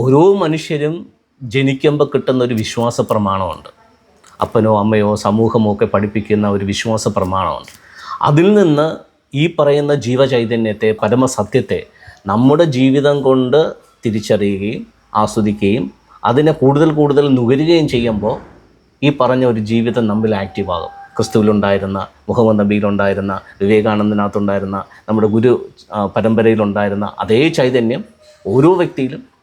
ഓരോ മനുഷ്യരും ജനിക്കുമ്പോൾ കിട്ടുന്ന ഒരു വിശ്വാസ പ്രമാണമുണ്ട്. അപ്പനോ അമ്മയോ സമൂഹമോ ഒക്കെ പഠിപ്പിക്കുന്ന ഒരു വിശ്വാസ പ്രമാണമുണ്ട്. അതിൽ നിന്ന് ഈ പറയുന്ന ജീവചൈതന്യത്തെ പരമസത്യത്തെ നമ്മുടെ ജീവിതം കൊണ്ട് തിരിച്ചറിയുകയും ആസ്വദിക്കുകയും അതിനെ കൂടുതൽ കൂടുതൽ നുകരുകയും ചെയ്യുമ്പോൾ ഈ പറഞ്ഞ ഒരു ജീവിതം നമ്മിൽ ആക്റ്റീവാകും ക്രിസ്തുവിലുണ്ടായിരുന്ന മുഹമ്മദ് നബിയിലുണ്ടായിരുന്ന വിവേകാനന്ദനകത്തുണ്ടായിരുന്ന നമ്മുടെ ഗുരു പരമ്പരയിലുണ്ടായിരുന്ന അതേ ചൈതന്യം ഓരോ വ്യക്തിയിലും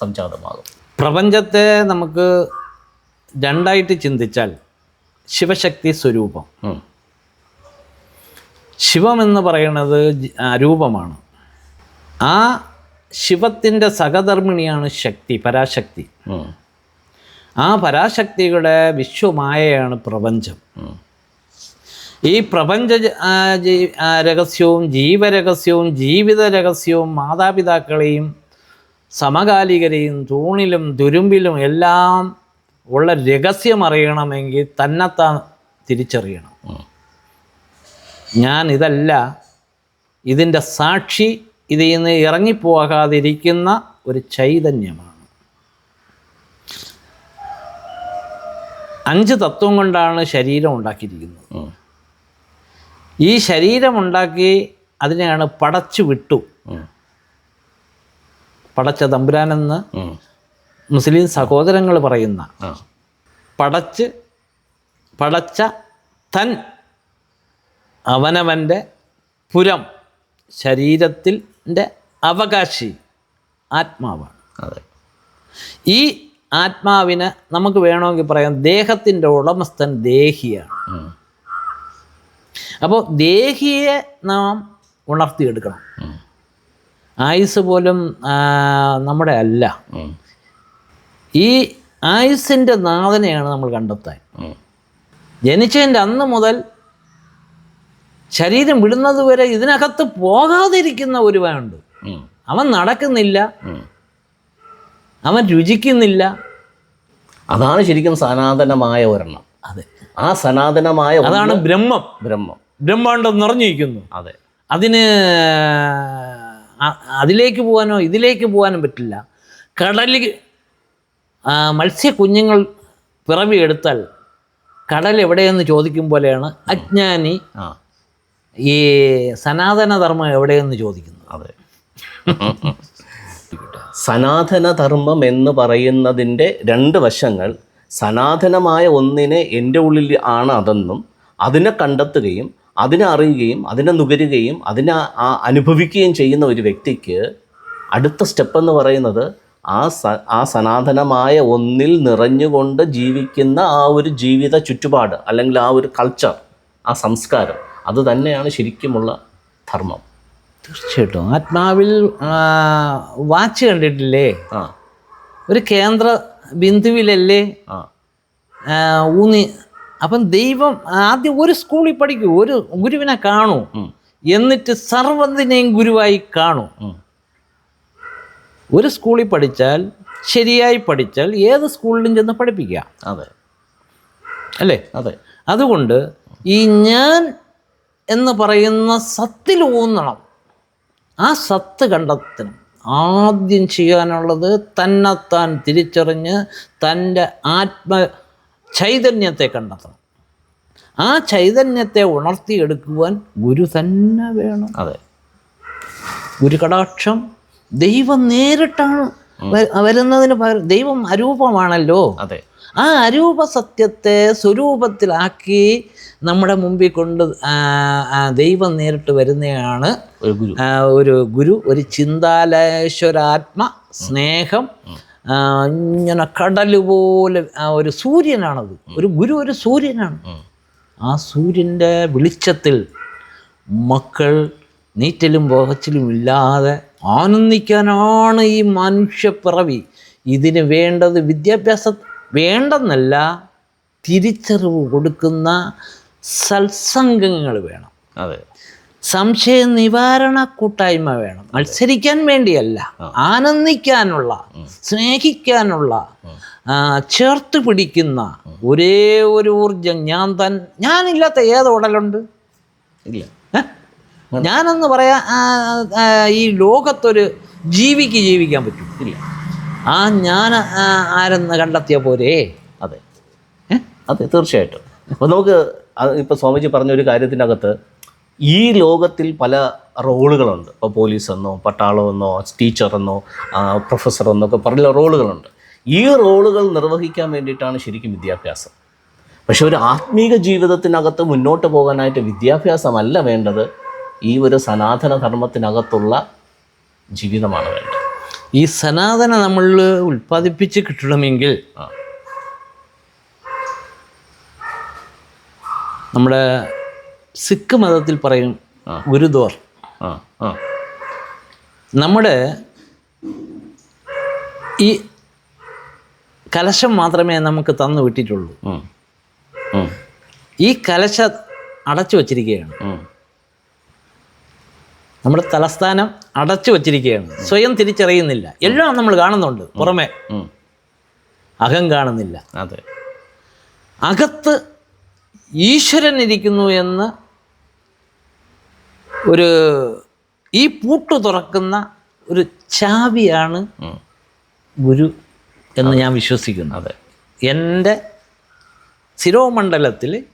സംജാതമാകും. പ്രപഞ്ചത്തെ നമുക്ക് രണ്ടായിട്ട് ചിന്തിച്ചാൽ ശിവശക്തി സ്വരൂപം. ശിവം എന്ന് പറയുന്നത് അരൂപമാണ് ആ, രൂപമാണ്. ആ ശിവത്തിന്റെ സഹധർമ്മിണിയാണ് ശക്തി പരാശക്തി. ആ പരാശക്തിയുടെ വിശ്വമായയാണ് പ്രപഞ്ചം. ഈ പ്രപഞ്ച രഹസ്യവും ജീവരഹസ്യവും ജീവിത രഹസ്യവും മാതാപിതാക്കളെയും സമകാലികരെയും തൂണിലും തുരുമ്പിലും എല്ലാം ഉള്ള രഹസ്യം അറിയണമെങ്കിൽ തന്നെത്താൻ തിരിച്ചറിയണം. ഞാൻ ഇതല്ല ഇതിന്റെ സാക്ഷി ഇതിൽ നിന്ന് ഇറങ്ങിപ്പോകാതിരിക്കുന്ന ഒരു ചൈതന്യമാണ്. അഞ്ച് തത്വം കൊണ്ടാണ് ശരീരം ഉണ്ടാക്കിയിരിക്കുന്നത്. ഈ ശരീരം ഉണ്ടാക്കി അതിനെയാണ് പടച്ചു വിട്ടു. പടച്ച തമ്പുരാനെന്ന്. മുസ്ലിം സഹോദരങ്ങൾ പറയുന്ന. പടച്ച് പടച്ച തൻ അവനവന്റെ പുരം ശരീരത്തിന്റെ അവകാശി ആത്മാവാണ് അതെ ഈ ആത്മാവിനെ നമുക്ക് വേണമെങ്കിൽ പറയാം ദേഹത്തിന്റെ ഉടമസ്ഥൻ ദേഹിയാണ് അപ്പോൾ ദേഹിയെ നാം ഉണർത്തിയെടുക്കണം. ആയുസ് പോലും നമ്മുടെ അല്ല. ഈ ആയുസിന്റെ നാഥനെയാണ് നമ്മൾ കണ്ടെത്താൻ. ജനിച്ചതിന്റെ അന്ന് മുതൽ ശരീരം വിടുന്നത് വരെ ഇതിനകത്ത് പോകാതിരിക്കുന്ന ഒരുവനുണ്ട്. അവൻ നടക്കുന്നില്ല. അവൻ രുചിക്കുന്നില്ല. അതാണ് ശരിക്കും സനാതനമായ ഒരെണ്ണം. അതെ. ആ സനാതനമായ അതാണ് ബ്രഹ്മം. ബ്രഹ്മം. ബ്രഹ്മാണ്ടം നിറഞ്ഞിരിക്കുന്നു. അതെ. അതിന് അതിലേക്ക് പോകാനോ ഇതിലേക്ക് പോകാനോ പറ്റില്ല. കടലിൽ മത്സ്യക്കുഞ്ഞുങ്ങൾ പിറവിയെടുത്താൽ കടൽ എവിടെയെന്ന് ചോദിക്കും പോലെയാണ് അജ്ഞാനി ആ. ഈ സനാതനധർമ്മം എവിടെയെന്ന് ചോദിക്കുന്നു അതെ. സനാതനധർമ്മം എന്ന് പറയുന്നതിന്റെ രണ്ട് വശങ്ങൾ സനാതനമായ ഒന്നിനെ എന്റെ ഉള്ളിൽ ആണ് അതെന്നും അതിനെ കണ്ടെത്തുകയും അതിനെ അറിയുകയും അതിനെ നുകരുകയും അതിനെ ആ അനുഭവിക്കുകയും ചെയ്യുന്ന ഒരു വ്യക്തിക്ക് അടുത്ത സ്റ്റെപ്പ് എന്ന് പറയുന്നത് ആ സ ആ സനാതനമായ ഒന്നിൽ നിറഞ്ഞുകൊണ്ട് ജീവിക്കുന്ന ആ ഒരു ജീവിത ചുറ്റുപാട് അല്ലെങ്കിൽ ആ ഒരു കൾച്ചർ ആ സംസ്കാരം അത് തന്നെയാണ് ശരിക്കുമുള്ള ധർമ്മം. തീർച്ചയായിട്ടും. ആത്മാവിൽ വാച്ച് കണ്ടിട്ടില്ലേ? ആ. ഒരു കേന്ദ്ര ബിന്ദുവിലല്ലേ? ഊന്നി അപ്പം ദൈവം ആദ്യം ഒരു സ്കൂളിൽ പഠിക്കൂ ഒരു ഗുരുവിനെ കാണൂ. എന്നിട്ട് സർവതിനെയും ഗുരുവായി കാണൂ. ഒരു സ്കൂളിൽ പഠിച്ചാൽ ശരിയായി പഠിച്ചാൽ ഏത് സ്കൂളിലും ചെന്ന് പഠിപ്പിക്കുക അതെ. അല്ലേ? അതെ. അതുകൊണ്ട് ഈ ഞാൻ എന്ന് പറയുന്ന സത്തിൽ ഊന്നണം. ആ സത്ത് കണ്ടെത്തണം. ആദ്യം ചെയ്യാനുള്ളത് തന്നെത്താൻ തിരിച്ചറിഞ്ഞ് തന്റെ ആത്മ ചൈതന്യത്തെ കണ്ടെത്തണം. ആ ചൈതന്യത്തെ ഉണർത്തിയെടുക്കുവാൻ ഗുരു തന്നെ വേണം. അതെ. ഗുരു കടാക്ഷം ദൈവം നേരിട്ടാണ് വരുന്നതിന് പകരം ദൈവം അരൂപമാണല്ലോ. അതെ. ആ അരൂപ സത്യത്തെ സ്വരൂപത്തിലാക്കി നമ്മുടെ മുമ്പിൽ കൊണ്ട് ദൈവം നേരിട്ട് വരുന്നതാണ് ഒരു ഗുരു. ഒരു ചിന്താലേശ്വരാത്മ സ്നേഹം. ഇങ്ങനെ കടൽ പോലെ ആ, ഒരു സൂര്യനാണത്. ഒരു ഗുരു ഒരു സൂര്യനാണ്. ആ സൂര്യന്റെ വെളിച്ചത്തിൽ മക്കൾ നീറ്റലും പോകച്ചിലും ഇല്ലാതെ ആനന്ദിക്കാനാണ് ഈ മനുഷ്യപ്പിറവി. ഇതിന് വേണ്ടത് വിദ്യാഭ്യാസം വേണ്ടെന്നല്ല തിരിച്ചറിവ് കൊടുക്കുന്ന സത്സംഗങ്ങൾ വേണം. അതെ. സംശയ നിവാരണ കൂട്ടായ്മ വേണം മത്സരിക്കാൻ വേണ്ടിയല്ല ആനന്ദിക്കാനുള്ള സ്നേഹിക്കാനുള്ള ചേർത്ത് പിടിക്കുന്ന ഒരേ ഒരു ഊർജം ഞാൻ തൻ ഞാനില്ലാത്ത ഏത് ഉടലുണ്ട്? ഇല്ല? ഞാനെന്ന് പറയാ ഈ ലോകത്തൊരു ജീവിക്ക് ജീവിക്കാൻ പറ്റും. ഇല്ല. ആ ഞാൻ ആരെന്ന് കണ്ടെത്തിയ പോരെ? അതെ. അതെ തീർച്ചയായിട്ടും. അപ്പോൾ നമുക്ക് ഇപ്പോൾ സ്വാമിജി പറഞ്ഞ ഒരു കാര്യത്തിനകത്ത് ഈ ലോകത്തിൽ പല റോളുകളുണ്ട്. ഇപ്പോൾ പോലീസ് എന്നോ പട്ടാളമെന്നോ ടീച്ചറെന്നോ പ്രൊഫസർ എന്നോ ഒക്കെ പറഞ്ഞ റോളുകളുണ്ട്. ഈ റോളുകൾ നിർവഹിക്കാൻ വേണ്ടിയിട്ടാണ് ശരിക്കും വിദ്യാഭ്യാസം. പക്ഷെ ഒരു ആത്മീക ജീവിതത്തിനകത്ത് മുന്നോട്ട് പോകാനായിട്ട് വിദ്യാഭ്യാസമല്ല വേണ്ടത് ഈ ഒരു സനാതന ധർമ്മത്തിനകത്തുള്ള ജീവിതമാണ് വേണ്ടത്. ഈ സനാതന നമ്മൾ ഉൽപ്പാദിപ്പിച്ച് കിട്ടണമെങ്കിൽ നമ്മുടെ സിഖ് മതത്തിൽ പറയും ഗുരുദ്വാർ നമ്മുടെ ഈ കലശം മാത്രമേ നമുക്ക് തന്നു വിട്ടിട്ടുള്ളൂ. ഈ കലശ അടച്ചു വച്ചിരിക്കുകയാണ്. നമ്മുടെ തലസ്ഥാനം അടച്ചു വച്ചിരിക്കുകയാണ്. സ്വയം തിരിച്ചറിയുന്നില്ല. എല്ലാം നമ്മൾ കാണുന്നുണ്ട് പുറമെ. അകം കാണുന്നില്ല. അതെ. അകത്ത് ഈശ്വരൻ ഇരിക്കുന്നു എന്ന് ഒരു ഈ പൂട്ട് തുറക്കുന്ന ഒരു ചാവിയാണ് ഗുരു എന്ന് ഞാൻ വിശ്വസിക്കുന്നു. അതെ. എന്റെ ശിരോമണ്ഡലത്തിൽ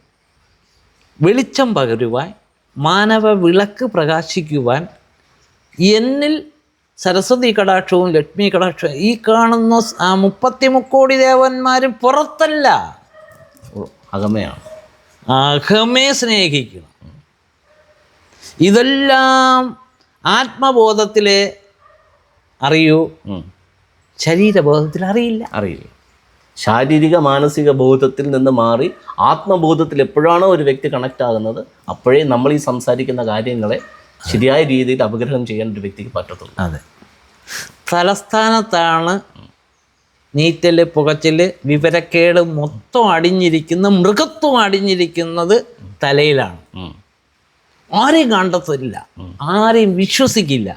വെളിച്ചം പകരുവാൻ മാനവ വിളക്ക് പ്രകാശിക്കുവാൻ എന്നിൽ സരസ്വതി കടാക്ഷവും ലക്ഷ്മി കടാക്ഷവും ഈ കാണുന്ന മുപ്പത്തി മുക്കോടി ദേവന്മാരും പുറത്തല്ല. അകമയാണ്. അഹമേ സ്നേഹിക്കണം. ഇതെല്ലാം ആത്മബോധത്തിലെ അറിയൂ. ശരീരബോധത്തിൽ അറിയില്ല. അറിയില്ല. ശാരീരിക മാനസിക ബോധത്തിൽ നിന്ന് മാറി ആത്മബോധത്തിൽ എപ്പോഴാണോ ഒരു വ്യക്തി കണക്റ്റ് ആകുന്നത് അപ്പോഴേ നമ്മൾ ഈ സംസാരിക്കുന്ന കാര്യങ്ങളെ ശരിയായ രീതിയിൽ അപഗ്രഹം ചെയ്യാൻ ഒരു വ്യക്തിക്ക് പറ്റത്തുള്ളൂ. അതെ. തലസ്ഥാനത്താണ് നീറ്റൽ പുകച്ചിൽ വിവരക്കേട് മൊത്തം അടിഞ്ഞിരിക്കുന്ന മൃഗത്വം അടിഞ്ഞിരിക്കുന്നത് തലയിലാണ്. ആരെയും കണ്ടെത്തില്ല. ആരെയും വിശ്വസിക്കില്ല.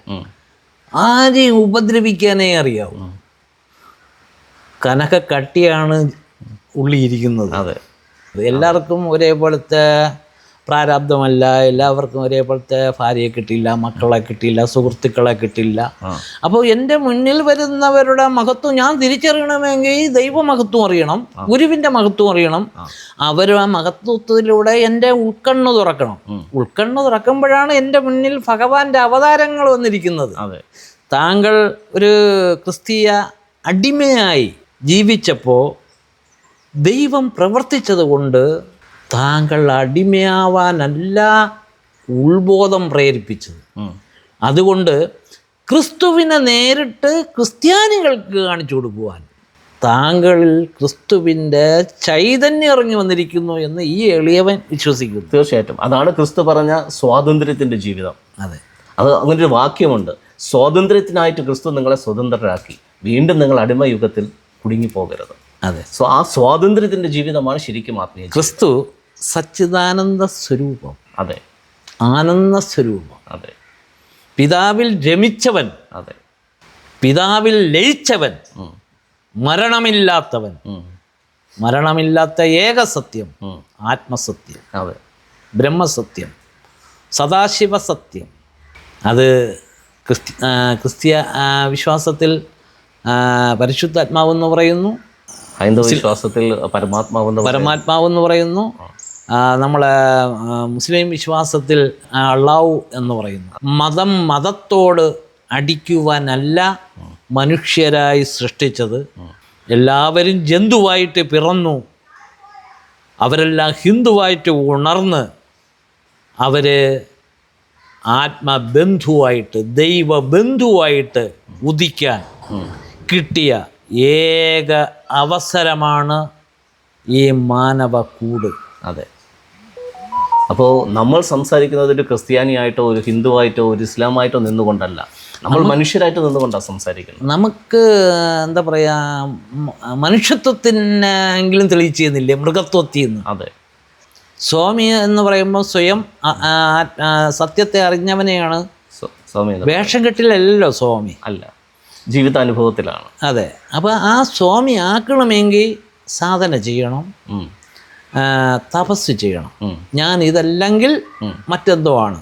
ആരെയും ഉപദ്രവിക്കാനേ അറിയാവൂ. കനക കട്ടിയാണ് ഉള്ളിയിരിക്കുന്നത് അതെ എല്ലാവർക്കും ഒരേപോലത്തെ പ്രാരാബ്ദമല്ല എല്ലാവർക്കും ഒരേപോലത്തെ ഭാര്യയെ കിട്ടില്ല മക്കളെ കിട്ടില്ല സുഹൃത്തുക്കളെ കിട്ടില്ല അപ്പോൾ എന്റെ മുന്നിൽ വരുന്നവരുടെ മഹത്വം ഞാൻ തിരിച്ചറിയണമെങ്കിൽ ദൈവമഹത്വം അറിയണം ഗുരുവിന്റെ മഹത്വം അറിയണം. അവർ ആ മഹത്വത്തിലൂടെ എന്റെ ഉൾക്കണ്ണ് തുറക്കണം. ഉൾക്കണ്ണ് തുറക്കുമ്പോഴാണ് എന്റെ മുന്നിൽ ഭഗവാന്റെ അവതാരങ്ങൾ വന്നിരിക്കുന്നത്. അതെ. താങ്കൾ ഒരു ക്രിസ്തീയ അടിമയായി ജീവിച്ചപ്പോൾ ദൈവം പ്രവർത്തിച്ചത് കൊണ്ട് താങ്കൾ അടിമയാവാനല്ല ഉൾബോധം പ്രേരിപ്പിച്ചത്. അതുകൊണ്ട് ക്രിസ്തുവിനെ നേരിട്ട് ക്രിസ്ത്യാനികൾക്ക് കാണിച്ചു കൊടുക്കുവാൻ താങ്കളിൽ ക്രിസ്തുവിന്റെ ചൈതന്യം ഇറങ്ങി വന്നിരിക്കുന്നു എന്ന് ഈ എളിയവൻ വിശ്വസിക്കുന്നു. തീർച്ചയായിട്ടും. അതാണ് ക്രിസ്തു പറഞ്ഞ സ്വാതന്ത്ര്യത്തിന്റെ ജീവിതം. അതെ. അത് അങ്ങനെ ഒരു വാക്യമുണ്ട്. സ്വാതന്ത്ര്യത്തിനായിട്ട് ക്രിസ്തു നിങ്ങളെ സ്വതന്ത്രരാക്കി. വീണ്ടും നിങ്ങൾ അടിമ അടിമയുഗത്തിൽ കുടുങ്ങിപ്പോകരുത്. അതെ. സോ ആ സ്വാതന്ത്ര്യത്തിന്റെ ജീവിതമാണ് ശരിക്കും ആത്മീയ ക്രിസ്തു സച്ചിദാനന്ദ സ്വരൂപം. അതെ. ആനന്ദ സ്വരൂപം. അതെ. പിതാവിൽ രമിച്ചവൻ അതെ. പിതാവിൽ ലയിച്ചവൻ. മരണമില്ലാത്തവൻ. മരണമില്ലാത്ത ഏക സത്യം. ആത്മസത്യം. അതെ. ബ്രഹ്മസത്യം. സദാശിവ സത്യം. അത് ക്രിസ്ത്യ ക്രിസ്ത്യ വിശ്വാസത്തിൽ പരിശുദ്ധാത്മാവെന്ന് പറയുന്നു. ഹൈന്ദവ വിശ്വാസത്തിൽ പരമാത്മാവെന്ന് പറയുന്നു. പരമാത്മാവെന്ന് പറയുന്നു. നമ്മളെ മുസ്ലിം വിശ്വാസത്തിൽ അള്ളാഹു എന്ന് പറയുന്നു. മതം മതത്തോട് അടിക്കുവാനല്ല മനുഷ്യരായി സൃഷ്ടിച്ചത്. എല്ലാവരും ജന്തുവായിട്ട് പിറന്നു. അവരെല്ലാം ഹിന്ദുവായിട്ട് ഉണർന്ന് അവർ ആത്മബന്ധുവായിട്ട് ദൈവബന്ധുവായിട്ട് ഉദിക്കാൻ കിട്ടിയ ഏക അവസരമാണ് ഈ മാനവക്കൂട് അതെ. അപ്പോൾ നമ്മൾ സംസാരിക്കുന്നത് ഒരു ക്രിസ്ത്യാനിയായിട്ടോ ഒരു ഹിന്ദുവായിട്ടോ ഒരു ഇസ്ലാമായിട്ടോ നിന്നുകൊണ്ടല്ല. നമ്മൾ മനുഷ്യരായിട്ട് നിന്നുകൊണ്ടാണ് സംസാരിക്കുന്നത്. നമുക്ക് എന്താ പറയുക മനുഷ്യത്വത്തിനെങ്കിലും തെളിയിച്ചു തന്നില്ലേ മൃഗത്വത്തിൽ നിന്ന് അതെ. സ്വാമി എന്ന് പറയുമ്പോൾ സ്വയം സത്യത്തെ അറിഞ്ഞവനെയാണ്. സ്വ- സ്വാമി വേഷം കെട്ടിലല്ലോ സ്വാമി. അല്ല. ജീവിതാനുഭവത്തിലാണ്. അതെ. അപ്പോൾ ആ സ്വാമി ആക്കണമെങ്കിൽ സാധന ചെയ്യണം. തപസ് ചെയ്യണം. ഞാൻ ഇതല്ലെങ്കിൽ മറ്റെന്തോ ആണ്.